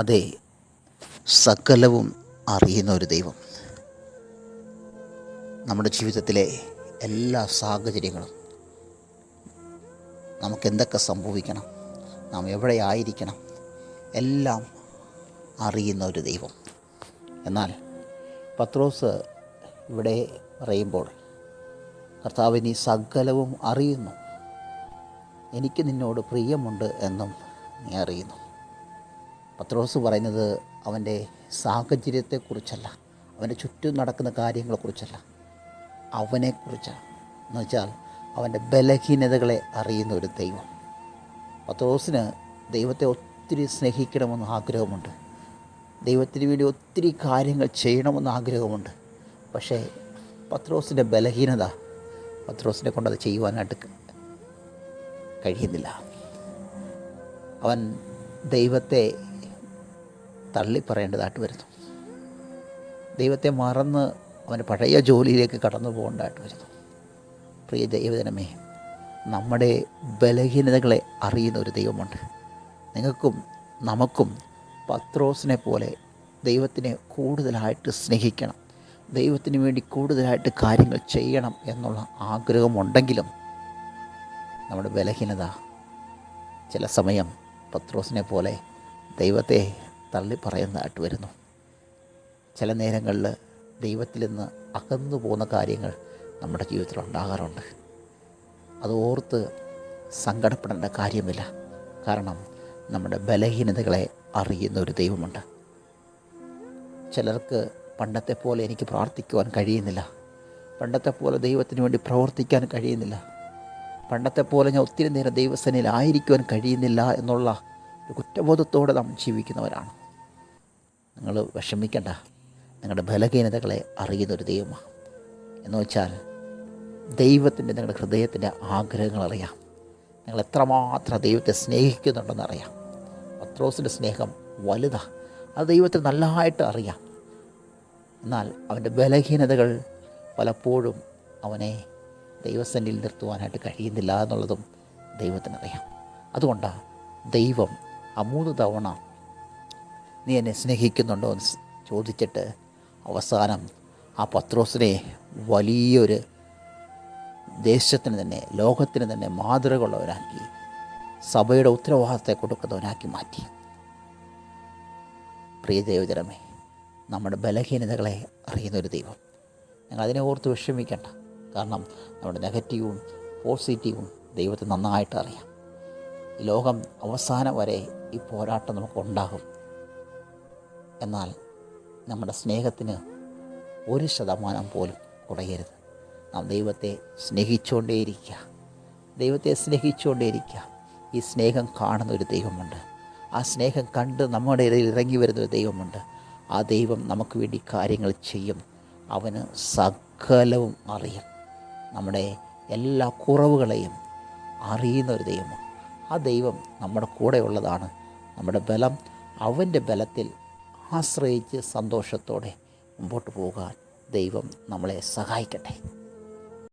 അതെ സകലവും അറിയുന്ന ഒരു ദൈവം. നമ്മുടെ ജീവിതത്തിലെ എല്ലാ സാഹചര്യങ്ങളും നമുക്ക് എന്തൊക്കെ സംഭവിക്കണം നാം എവിടെ ആയിരിക്കണം എല്ലാം അറിയുന്ന ഒരു ദൈവം. എന്നാൽ പത്രോസ് ഇവിടെ പറയുമ്പോൾ കർത്താവ് നീ സകലവും അറിയുന്നു. എനിക്ക് നിന്നോട് പ്രിയമുണ്ട് എന്നും നീ അറിയുന്നു. പത്രോസ് പറയുന്നത് അവന്റെ സാഹചര്യത്തെക്കുറിച്ചല്ല അവന്റെ ചുറ്റും നടക്കുന്ന കാര്യങ്ങളെക്കുറിച്ചല്ല അവനെക്കുറിച്ചാണ്. എന്ന് വെച്ചാൽ അവന്റെ ബലഹീനതകളെ അറിയുന്ന ഒരു ദൈവം. പത്രോസിന് ദൈവത്തെ ഒത്തിരി സ്നേഹിക്കണമെന്ന് ആഗ്രഹമുണ്ട്. ദൈവത്തിന് വേണ്ടി ഒത്തിരി കാര്യങ്ങൾ ചെയ്യണമെന്ന് ആഗ്രഹമുണ്ട്. പക്ഷേ പത്രോസിന്റെ ബലഹീനത പത്രോസിനെ കൊണ്ടത് ചെയ്യുവാനായിട്ട് കഴിയുന്നില്ല. അവൻ ദൈവത്തെ തള്ളിപ്പറയേണ്ടതായിട്ട് വരുന്നു. ദൈവത്തെ മറന്ന് അവന്റെ പഴയ ജോലിയിലേക്ക് കടന്നു പോകേണ്ടതായിട്ട് വരുന്നു. പ്രിയ ദൈവജനമേ നമ്മുടെ ബലഹീനതകളെ അറിയുന്ന ഒരു ദൈവമുണ്ട്. നിങ്ങൾക്കും നമുക്കും പത്രോസിനെ പോലെ ദൈവത്തിനെ കൂടുതലായിട്ട് സ്നേഹിക്കണം. ദൈവത്തിന് വേണ്ടി കൂടുതലായിട്ട് കാര്യങ്ങൾ ചെയ്യണം എന്നുള്ള ആഗ്രഹമുണ്ടെങ്കിലും നമ്മുടെ ബലഹീനത ചില സമയം പത്രോസിനെ പോലെ ദൈവത്തെ തള്ളി പറയുന്നതായിട്ട് വരുന്നു. ചില നേരങ്ങളിൽ ദൈവത്തിൽ നിന്ന് അകന്നു പോകുന്ന കാര്യങ്ങൾ നമ്മുടെ ജീവിതത്തിൽ ഉണ്ടാകാറുണ്ട്. അത് ഓർത്ത് സങ്കടപ്പെടേണ്ട കാര്യമില്ല. കാരണം നമ്മുടെ ബലഹീനതകളെ അറിയുന്ന ഒരു ദൈവമുണ്ട്. ചിലർക്ക് പണ്ടത്തെ പോലെ എനിക്ക് പ്രാർത്ഥിക്കുവാൻ കഴിയുന്നില്ല. പണ്ടത്തെ പോലെ ദൈവത്തിന് വേണ്ടി പ്രവർത്തിക്കാൻ കഴിയുന്നില്ല. പണ്ടത്തെ പോലെ ഞാൻ ഒത്തിരി നേരം ദൈവസേനയിൽ ആയിരിക്കുവാൻ കഴിയുന്നില്ല എന്നുള്ള ഒരു കുറ്റബോധത്തോടെ നാം ജീവിക്കുന്നവരാണ്. നിങ്ങൾ വിഷമിക്കണ്ട. നിങ്ങളുടെ ബലഹീനതകളെ അറിയുന്ന ഒരു ദൈവമാണ്. എന്ന് വെച്ചാൽ ദൈവത്തിന്റെ നിങ്ങളുടെ ഹൃദയത്തിന്റെ ആഗ്രഹങ്ങൾ അറിയാം. നിങ്ങൾ എത്രമാത്രം ദൈവത്തെ സ്നേഹിക്കുന്നുണ്ടെന്ന് അറിയാം. പത്രോസിന്റെ സ്നേഹം വലുതാണ് അത് ദൈവത്തെ നല്ലതായിട്ട് അറിയാം. എന്നാൽ അവന്റെ ബലഹീനതകൾ പലപ്പോഴും അവനെ ദൈവസന്നിധിയിൽ നിർത്തുവാനായിട്ട് കഴിയുന്നില്ല എന്നുള്ളതും ദൈവത്തിനറിയാം. അതുകൊണ്ടാണ് ദൈവം ആ മൂന്ന് തവണ നീ എന്നെ സ്നേഹിക്കുന്നുണ്ടോ എന്ന് ചോദിച്ചിട്ട് അവസാനം ആ പത്രോസിനെ വലിയൊരു ദേശത്തിന് തന്നെ ലോകത്തിന് തന്നെ മാതൃകയുള്ളവരാക്കി സഭയുടെ ഉത്തരവാദിത്തത്തെ കൊടുക്കുന്നവനാക്കി മാറ്റി. പ്രിയ ദൈവജനമേ നമ്മുടെ ബലഹീനതകളെ അറിയുന്നൊരു ദൈവം. ഞങ്ങൾ അതിനെ ഓർത്ത് വിഷമിക്കേണ്ട. കാരണം നമ്മുടെ നെഗറ്റീവും പോസിറ്റീവും ദൈവത്തെ നന്നായിട്ട് അറിയാം. ലോകം അവസാനം വരെ ഈ പോരാട്ടം നമുക്കുണ്ടാകും. എന്നാൽ നമ്മുടെ സ്നേഹത്തിന് ഒരു ശതമാനം പോലും കുറയരുത്. നാം ദൈവത്തെ സ്നേഹിച്ചുകൊണ്ടേയിരിക്കുക. ദൈവത്തെ സ്നേഹിച്ചുകൊണ്ടേയിരിക്കുക. ഈ സ്നേഹം കാണുന്ന ഒരു ദൈവമുണ്ട്. ആ സ്നേഹം കണ്ട് നമ്മുടെ ഇടയിൽ ഇറങ്ങി വരുന്ന ഒരു ദൈവമുണ്ട്. ആ ദൈവം നമുക്ക് വേണ്ടി കാര്യങ്ങൾ ചെയ്യും. അവന് സകലവും അറിയും. നമ്മുടെ എല്ലാ കുറവുകളെയും അറിയുന്ന ഒരു ദൈവമാണ്. ആ ദൈവം നമ്മുടെ കൂടെ ഉള്ളതാണ്. നമ്മുടെ ബലം അവന്റെ ബലത്തിൽ ആശ്രയിച്ച് സന്തോഷത്തോടെ മുമ്പോട്ട് പോകാൻ ദൈവം നമ്മളെ സഹായിക്കട്ടെ.